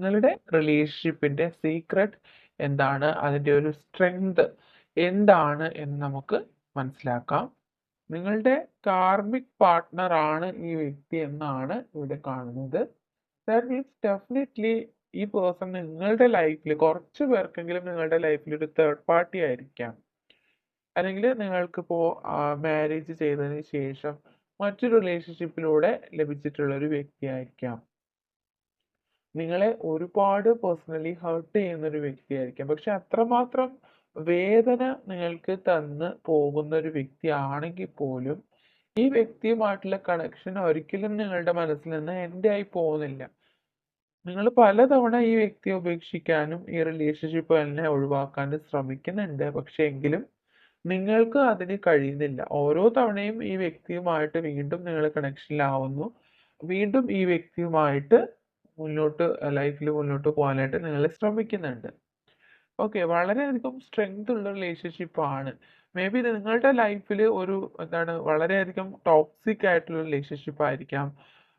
നിങ്ങളുടെ റിലേഷൻഷിപ്പിന്റെ സീക്രട്ട് എന്താണ്? അതിന്റെ ഒരു സ്ട്രെങ്ത് എന്താണ് എന്ന് നമുക്ക് മനസ്സിലാക്കാം. നിങ്ങളുടെ കാർമിക് പാർട്ട്ണർ ആണ് ഈ വ്യക്തി എന്നാണ് ഇവിടെ കാണുന്നത്. ദാറ്റ് മീൻസ് ഡെഫിനറ്റ്ലി ഈ പേഴ്സൺ നിങ്ങളുടെ ലൈഫിൽ കുറച്ച് പേർക്കെങ്കിലും നിങ്ങളുടെ ലൈഫിൽ ഒരു തേർഡ് പാർട്ടി ആയിരിക്കാം. അല്ലെങ്കിൽ നിങ്ങൾക്കിപ്പോൾ മാരേജ് ചെയ്തതിന് ശേഷം മറ്റു റിലേഷൻഷിപ്പിലൂടെ ലഭിച്ചിട്ടുള്ള ഒരു വ്യക്തിയായിരിക്കാം നിങ്ങളെ ഒരുപാട് പേഴ്സണലി ഹർട്ട് ചെയ്യുന്ന ഒരു വ്യക്തിയായിരിക്കാം. പക്ഷെ അത്രമാത്രം വേദന നിങ്ങൾക്ക് തന്ന് പോകുന്ന ഒരു വ്യക്തി ആണെങ്കിൽ പോലും ഈ വ്യക്തിയുമായിട്ടുള്ള കണക്ഷൻ ഒരിക്കലും നിങ്ങളുടെ മനസ്സിൽ നിന്ന് എൻഡ് ആയി പോകുന്നില്ല. നിങ്ങൾ പലതവണ ഈ വ്യക്തിയെ ഉപേക്ഷിക്കാനും ഈ റിലേഷൻഷിപ്പ് തന്നെ ഒഴിവാക്കാനും ശ്രമിക്കുന്നുണ്ട്. പക്ഷെ എങ്കിലും നിങ്ങൾക്ക് അതിന് കഴിയുന്നില്ല. ഓരോ തവണയും ഈ വ്യക്തിയുമായിട്ട് വീണ്ടും നിങ്ങൾ കണക്ഷനിലാവുന്നു വീണ്ടും ഈ വ്യക്തിയുമായിട്ട് മുന്നോട്ട് ലൈഫിൽ മുന്നോട്ട് പോകാനായിട്ട് നിങ്ങൾ ശ്രമിക്കുന്നുണ്ട്. ഓക്കെ വളരെയധികം സ്ട്രെങ്ത് ഉള്ള റിലേഷൻഷിപ്പ് ആണ്. മേ ബി നിങ്ങളുടെ ലൈഫിൽ ഒരു എന്താണ് വളരെയധികം ടോക്സിക് ആയിട്ടുള്ള റിലേഷൻഷിപ്പ് ആയിരിക്കാം.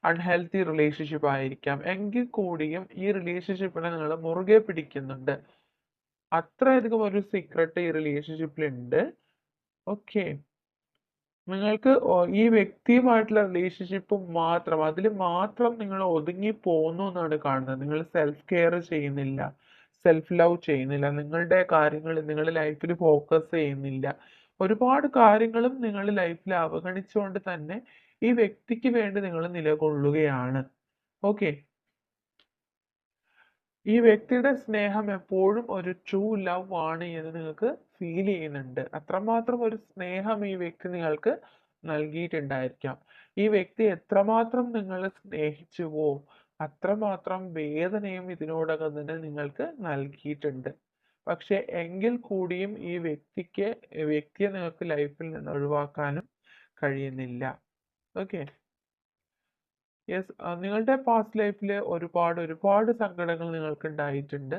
അൺഹെൽത്തി റിലേഷൻഷിപ്പ് ആയിരിക്കാം. എങ്കിൽ കൂടിയും ഈ റിലേഷൻഷിപ്പിനെ നിങ്ങൾ മുറുകെ പിടിക്കുന്നുണ്ട്. അത്രയധികം ഒരു സീക്രട്ട് ഈ റിലേഷൻഷിപ്പിലുണ്ട് ഓക്കെ നിങ്ങൾക്ക് ഈ വ്യക്തിയുമായിട്ടുള്ള റിലേഷൻഷിപ്പ് മാത്രം അതിൽ മാത്രം നിങ്ങൾ ഒതുങ്ങി പോകുന്നു എന്നാണ് കാണുന്നത്. നിങ്ങൾ സെൽഫ് കെയർ ചെയ്യുന്നില്ല സെൽഫ് ലവ് ചെയ്യുന്നില്ല നിങ്ങളുടെ കാര്യങ്ങൾ നിങ്ങളുടെ ലൈഫിൽ ഫോക്കസ് ചെയ്യുന്നില്ല. ഒരുപാട് കാര്യങ്ങളും നിങ്ങളുടെ ലൈഫിൽ അവഗണിച്ചുകൊണ്ട് തന്നെ ഈ വ്യക്തിക്ക് വേണ്ടി നിങ്ങൾ നിലകൊള്ളുകയാണ്. ഓക്കെ ഈ വ്യക്തിയുടെ സ്നേഹം എപ്പോഴും ഒരു ട്രൂ ലവ് ആണ് എന്ന് നിങ്ങൾക്ക് ഫീൽ ചെയ്യുന്നുണ്ട്. അത്രമാത്രം ഒരു സ്നേഹം ഈ വ്യക്തി നിങ്ങൾക്ക് നൽകിയിട്ടുണ്ടായിരിക്കാം. ഈ വ്യക്തി എത്രമാത്രം നിങ്ങളെ സ്നേഹിച്ചുവോ അത്രമാത്രം വേദനയും ഇതിനോടകം തന്നെ നിങ്ങൾക്ക് നൽകിയിട്ടുണ്ട്. പക്ഷെ എങ്കിൽ കൂടിയും ഈ വ്യക്തിക്ക് വ്യക്തിയെ നിങ്ങൾക്ക് ലൈഫിൽ നിന്ന് ഒഴിവാക്കാനും കഴിയുന്നില്ല. ഓക്കെ യെസ് നിങ്ങളുടെ പാസ്റ്റ് ലൈഫിൽ ഒരുപാട് ഒരുപാട് സങ്കടങ്ങൾ നിങ്ങൾക്ക് ഉണ്ടായിട്ടുണ്ട്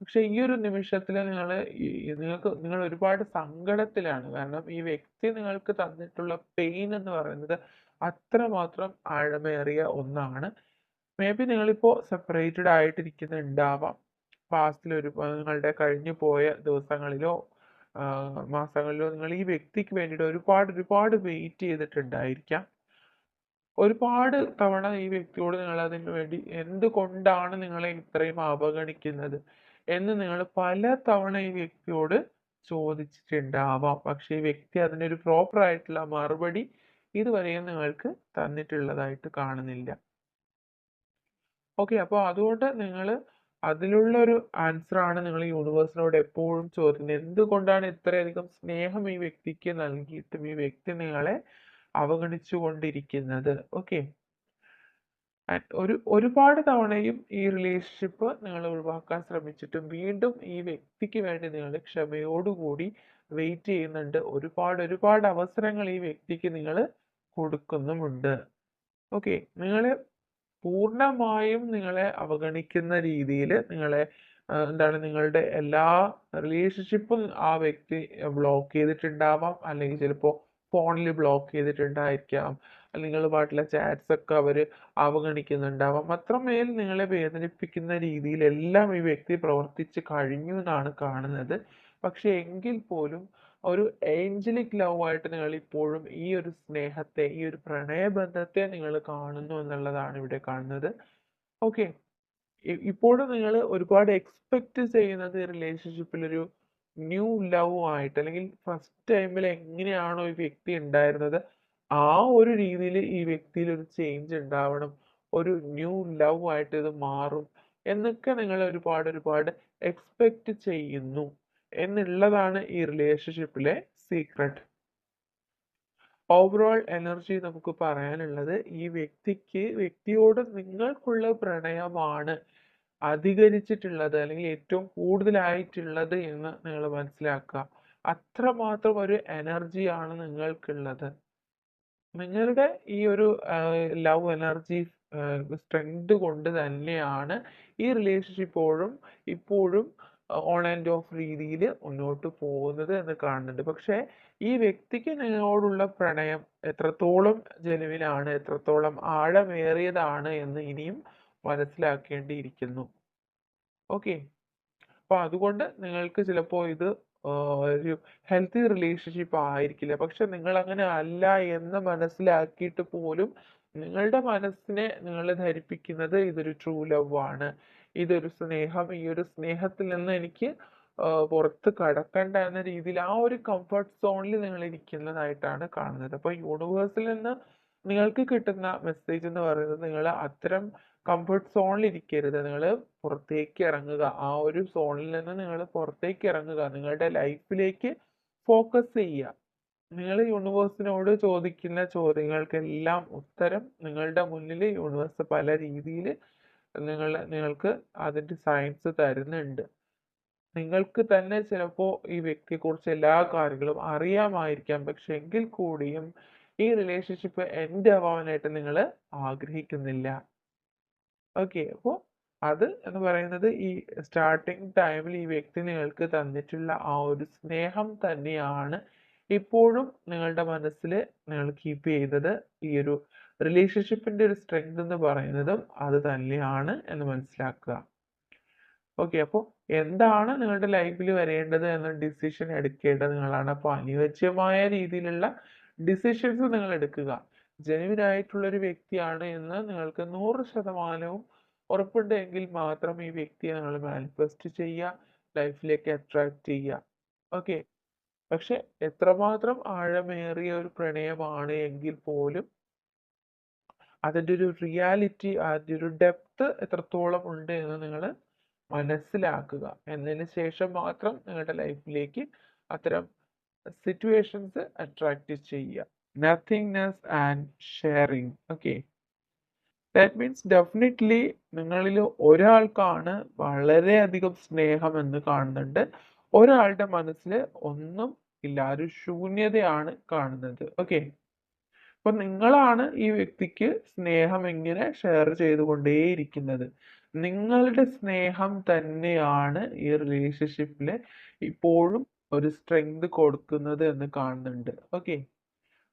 പക്ഷെ ഈ ഒരു നിമിഷത്തിൽ നിങ്ങൾ നിങ്ങൾക്ക് നിങ്ങൾ ഒരുപാട് സങ്കടത്തിലാണ്. കാരണം ഈ വ്യക്തി നിങ്ങൾക്ക് തന്നിട്ടുള്ള പെയിൻ എന്ന് പറയുന്നത് അത്രമാത്രം ആഴമേറിയ ഒന്നാണ്. മേ ബി നിങ്ങളിപ്പോൾ സെപ്പറേറ്റഡ് ആയിട്ടിരിക്കുന്നുണ്ടാവാം. പാസ്റ്റിൽ ഒരു നിങ്ങളുടെ കഴിഞ്ഞു പോയ ദിവസങ്ങളിലോ മാസങ്ങളിലോ നിങ്ങൾ ഈ വ്യക്തിക്ക് വേണ്ടിയിട്ട് ഒരുപാട് ഒരുപാട് വെയിറ്റ് ചെയ്തിട്ടുണ്ടായിരിക്കാം. ഒരുപാട് തവണ ഈ വ്യക്തിയോട് നിങ്ങൾ അതിന് വേണ്ടി എന്തുകൊണ്ടാണ് നിങ്ങളെ ഇത്രയും അവഗണിക്കുന്നത് എന്ന് നിങ്ങൾ പല തവണ ഈ വ്യക്തിയോട് ചോദിച്ചിട്ടുണ്ടാവാം. പക്ഷെ ഈ വ്യക്തി അതിനൊരു പ്രോപ്പർ ആയിട്ടുള്ള മറുപടി ഇതുവരെയും നിങ്ങൾക്ക് തന്നിട്ടുള്ളതായിട്ട് കാണുന്നില്ല. ഓക്കെ അപ്പോൾ അതുകൊണ്ട് നിങ്ങൾ അതിലുള്ള ഒരു ആൻസർ ആണ് നിങ്ങൾ യൂണിവേഴ്സിനോട് എപ്പോഴും ചോദിക്കുന്നത്. എന്തുകൊണ്ടാണ് ഇത്രയധികം സ്നേഹം ഈ വ്യക്തിക്ക് നൽകിയിട്ടും ഈ വ്യക്തി നിങ്ങളെ അവഗണിച്ചു കൊണ്ടിരിക്കുന്നത് ഓക്കെ ഒരു ഒരുപാട് തവണയും ഈ റിലേഷൻഷിപ്പ് നിങ്ങൾ ഒഴിവാക്കാൻ ശ്രമിച്ചിട്ടും വീണ്ടും ഈ വ്യക്തിക്ക് വേണ്ടി നിങ്ങൾ ക്ഷമയോടുകൂടി വെയിറ്റ് ചെയ്യുന്നുണ്ട്. ഒരുപാട് ഒരുപാട് അവസരങ്ങൾ ഈ വ്യക്തിക്ക് നിങ്ങൾ കൊടുക്കുന്നുമുണ്ട്. ഓക്കെ നിങ്ങൾ പൂർണമായും നിങ്ങളെ അവഗണിക്കുന്ന രീതിയിൽ നിങ്ങളെ എന്താണ് നിങ്ങളുടെ എല്ലാ റിലേഷൻഷിപ്പും ആ വ്യക്തി ബ്ലോക്ക് ചെയ്തിട്ടുണ്ടാവാം. അല്ലെങ്കിൽ ചിലപ്പോൾ ഫോണിൽ ബ്ലോക്ക് ചെയ്തിട്ടുണ്ടായിരിക്കാം. നിങ്ങളുമായിട്ടുള്ള ചാറ്റ്സ് ഒക്കെ അവർ അവഗണിക്കുന്നുണ്ടാവാം. അത്രമേൽ നിങ്ങളെ വേദനിപ്പിക്കുന്ന രീതിയിലെല്ലാം ഈ വ്യക്തി പ്രവർത്തിച്ച് കഴിഞ്ഞു എന്നാണ് കാണുന്നത്. പക്ഷെ എങ്കിൽ പോലും ഒരു ഏഞ്ചലിക് ലവ് ആയിട്ട് നിങ്ങൾ ഇപ്പോഴും ഈ ഒരു സ്നേഹത്തെ ഈ ഒരു പ്രണയബന്ധത്തെ നിങ്ങൾ കാണുന്നു എന്നുള്ളതാണ് ഇവിടെ കാണുന്നത്. ഓക്കെ. ഇപ്പോഴും നിങ്ങൾ ഒരുപാട് എക്സ്പെക്ട് ചെയ്യുന്നത് റിലേഷൻഷിപ്പിൽ ഒരു ന്യൂ ലവ് ആയിട്ട് അല്ലെങ്കിൽ ഫസ്റ്റ് ടൈമിൽ എങ്ങനെയാണോ ഈ വ്യക്തി ഉണ്ടായിരുന്നത് ആ ഒരു രീതിയിൽ ഈ വ്യക്തിയിൽ ഒരു ചേഞ്ച് ഉണ്ടാവണം ഒരു ന്യൂ ലവ് ആയിട്ട് ഇത് മാറും എന്നൊക്കെ നിങ്ങൾ ഒരുപാട് ഒരുപാട് എക്സ്പെക്റ്റ് ചെയ്യുന്നു എന്നുള്ളതാണ് ഈ റിലേഷൻഷിപ്പിലെ സീക്രട്ട് ഓവറോൾ എനർജി നമുക്ക് പറയാനുള്ളത് ഈ വ്യക്തിക്ക് വ്യക്തിയോട് നിങ്ങൾക്കുള്ള പ്രണയമാണ് അധികരിച്ചിട്ടുള്ളത് അല്ലെങ്കിൽ ഏറ്റവും കൂടുതലായിട്ടുള്ളത് എന്ന് നിങ്ങൾ മനസ്സിലാക്കുക. അത്രമാത്രം ഒരു എനർജിയാണ് നിങ്ങൾക്കുള്ളത്. നിങ്ങളുടെ ഈ ഒരു ലവ് എനർജി സ്ട്രെങ്ത് കൊണ്ട് തന്നെയാണ് ഈ റിലേഷൻഷിപ്പോഴും ഇപ്പോഴും ഓൺ ആൻഡ് ഓഫ് രീതിയിൽ മുന്നോട്ട് പോകുന്നത് എന്ന് കാണുന്നുണ്ട്. പക്ഷേ ഈ വ്യക്തിക്ക് നിങ്ങളോടുള്ള പ്രണയം എത്രത്തോളം ജനുവിനാണ് എത്രത്തോളം ആഴമേറിയതാണ് എന്ന് ഇനിയും മനസ്സിലാക്കേണ്ടിയിരിക്കുന്നു. ഓക്കെ. അപ്പോൾ അതുകൊണ്ട് നിങ്ങൾക്ക് ചിലപ്പോൾ ഇത് ഒരു ഹെൽത്തി റിലേഷൻഷിപ്പ് ആയിരിക്കില്ല. പക്ഷെ നിങ്ങൾ അങ്ങനെ അല്ല എന്ന് മനസ്സിലാക്കിയിട്ട് പോലും നിങ്ങളുടെ മനസ്സിനെ നിങ്ങൾ ധരിപ്പിക്കുന്നത് ഇതൊരു ട്രൂ ലവ് ആണ്. ഇതൊരു സ്നേഹം. ഈ ഒരു സ്നേഹത്തിൽ നിന്ന് എനിക്ക് പുറത്ത് കടക്കണ്ട എന്ന രീതിയിൽ ആ ഒരു കംഫർട്ട് സോണിൽ നിങ്ങൾ ഇരിക്കുന്നതായിട്ടാണ് കാണുന്നത്. അപ്പോൾ യൂണിവേഴ്സിൽ നിന്ന് നിങ്ങൾക്ക് കിട്ടുന്ന മെസ്സേജ് എന്ന് പറയുന്നത് നിങ്ങൾ അത്തരം കംഫർട്ട് സോണിൽ ഇരിക്കരുത്. നിങ്ങൾ പുറത്തേക്ക് ഇറങ്ങുക. ആ ഒരു സോണിൽ നിന്ന് നിങ്ങൾ പുറത്തേക്ക് ഇറങ്ങുക. നിങ്ങളുടെ ലൈഫിലേക്ക് ഫോക്കസ് ചെയ്യുക. നിങ്ങൾ യൂണിവേഴ്സിനോട് ചോദിക്കുന്ന ചോദ്യങ്ങൾക്കെല്ലാം ഉത്തരം നിങ്ങളുടെ മുന്നിൽ യൂണിവേഴ്സ് പല രീതിയിൽ നിങ്ങൾ നിങ്ങൾക്ക് അതിന്റെ സയൻസ് തരുന്നുണ്ട്. നിങ്ങൾക്ക് തന്നെ ചിലപ്പോൾ ഈ വ്യക്തിയെക്കുറിച്ച് എല്ലാ കാര്യങ്ങളും അറിയാമായിരിക്കാം. പക്ഷെ എങ്കിൽ കൂടിയും ഈ റിലേഷൻഷിപ്പ് എൻഡ് ആവാനായിട്ട് നിങ്ങൾ ആഗ്രഹിക്കുന്നില്ല. ഓക്കെ അപ്പോൾ അത് എന്ന് പറയുന്നത് ഈ സ്റ്റാർട്ടിങ് ടൈമിൽ ഈ വ്യക്തി നിങ്ങൾക്ക് തന്നിട്ടുള്ള ആ ഒരു സ്നേഹം തന്നെയാണ് ഇപ്പോഴും നിങ്ങളുടെ മനസ്സിൽ നിങ്ങൾ കീപ്പ് ചെയ്തത് ഈ ഒരു റിലേഷൻഷിപ്പിന്റെ ഒരു സ്ട്രെങ്ത് എന്ന് പറയുന്നതും അത് തന്നെയാണ് എന്ന് മനസ്സിലാക്കുക. ഓക്കെ അപ്പോൾ എന്താണ് നിങ്ങളുടെ ലൈഫിൽ വരേണ്ടത് എന്ന ഡിസിഷൻ എടുക്കേണ്ടത് നിങ്ങളാണ്. അപ്പോൾ അനുയോജ്യമായ രീതിയിലുള്ള ഡിസിഷൻസ് നിങ്ങൾ എടുക്കുക. ജെനുവിൻ ആയിട്ടുള്ള ഒരു വ്യക്തിയാണ് എന്ന് നിങ്ങൾക്ക് നൂറ് ശതമാനവും ഉറപ്പുണ്ടെങ്കിൽ മാത്രം ഈ വ്യക്തിയെ നിങ്ങൾ മാനിഫെസ്റ്റ് ചെയ്യുക ലൈഫിലേക്ക് അട്രാക്ട് ചെയ്യുക. ഓക്കെ പക്ഷെ എത്രമാത്രം ആഴമേറിയ ഒരു പ്രണയമാണ് എങ്കിൽ പോലും അതിന്റെ ഒരു റിയാലിറ്റി അതിന്റെ ഒരു ഡെപ്ത് എത്രത്തോളം ഉണ്ട് എന്ന് നിങ്ങൾ മനസ്സിലാക്കുക. എന്നതിന് ശേഷം മാത്രം നിങ്ങളുടെ ലൈഫിലേക്ക് അത്തരം സിറ്റുവേഷൻസ് അട്രാക്റ്റ് ചെയ്യുക. Nothingness and sharing okay that means definitely നിങ്ങളിൽ ഒരാൾക്കാണ് വളരെയധികം സ്നേഹം എന്ന് കാണുന്നുണ്ട്. ഒരാളുടെ മനസ്സിൽ ഒന്നും ഇല്ല. ഒരു ശൂന്യതയാണ് കാണുന്നത്. ഓക്കെ അപ്പൊ നിങ്ങളാണ് ഈ വ്യക്തിക്ക് സ്നേഹം ഇങ്ങനെ ഷെയർ ചെയ്തുകൊണ്ടേയിരിക്കുന്നത്. നിങ്ങളുടെ സ്നേഹം തന്നെയാണ് ഈ റിലേഷൻഷിപ്പിൽ ഇപ്പോഴും ഒരു സ്ട്രെങ്ത് കൊടുക്കുന്നത് എന്ന് കാണുന്നുണ്ട്. ഓക്കെ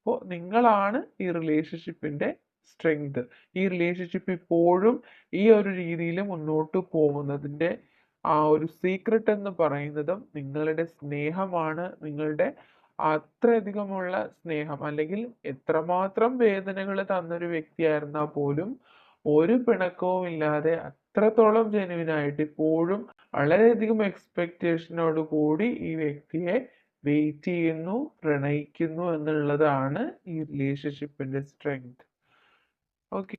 അപ്പോൾ നിങ്ങളാണ് ഈ റിലേഷൻഷിപ്പിന്റെ സ്ട്രെങ്ത് ഈ റിലേഷൻഷിപ്പ് ഇപ്പോഴും ഈ ഒരു രീതിയിൽ മുന്നോട്ട് പോകുന്നതിന്റെ ആ ഒരു സീക്രട്ട് എന്ന് പറയുന്നതും നിങ്ങളുടെ സ്നേഹമാണ്. നിങ്ങളുടെ അത്രയധികമുള്ള സ്നേഹം അല്ലെങ്കിൽ എത്രമാത്രം വേദനകൾ തന്നൊരു വ്യക്തിയായിരുന്നാൽ പോലും ഒരു പിണക്കവും ഇല്ലാതെ അത്രത്തോളം ജെനുവിനായിട്ട് ഇപ്പോഴും വളരെയധികം എക്സ്പെക്റ്റേഷനോട് കൂടി ഈ വ്യക്തിയെ വെയിറ്റ് ചെയ്യുന്നു പ്രണയിക്കുന്നു എന്നുള്ളതാണ് ഈ റിലേഷൻഷിപ്പിന്റെ സ്ട്രെങ്ത് ഓക്കെ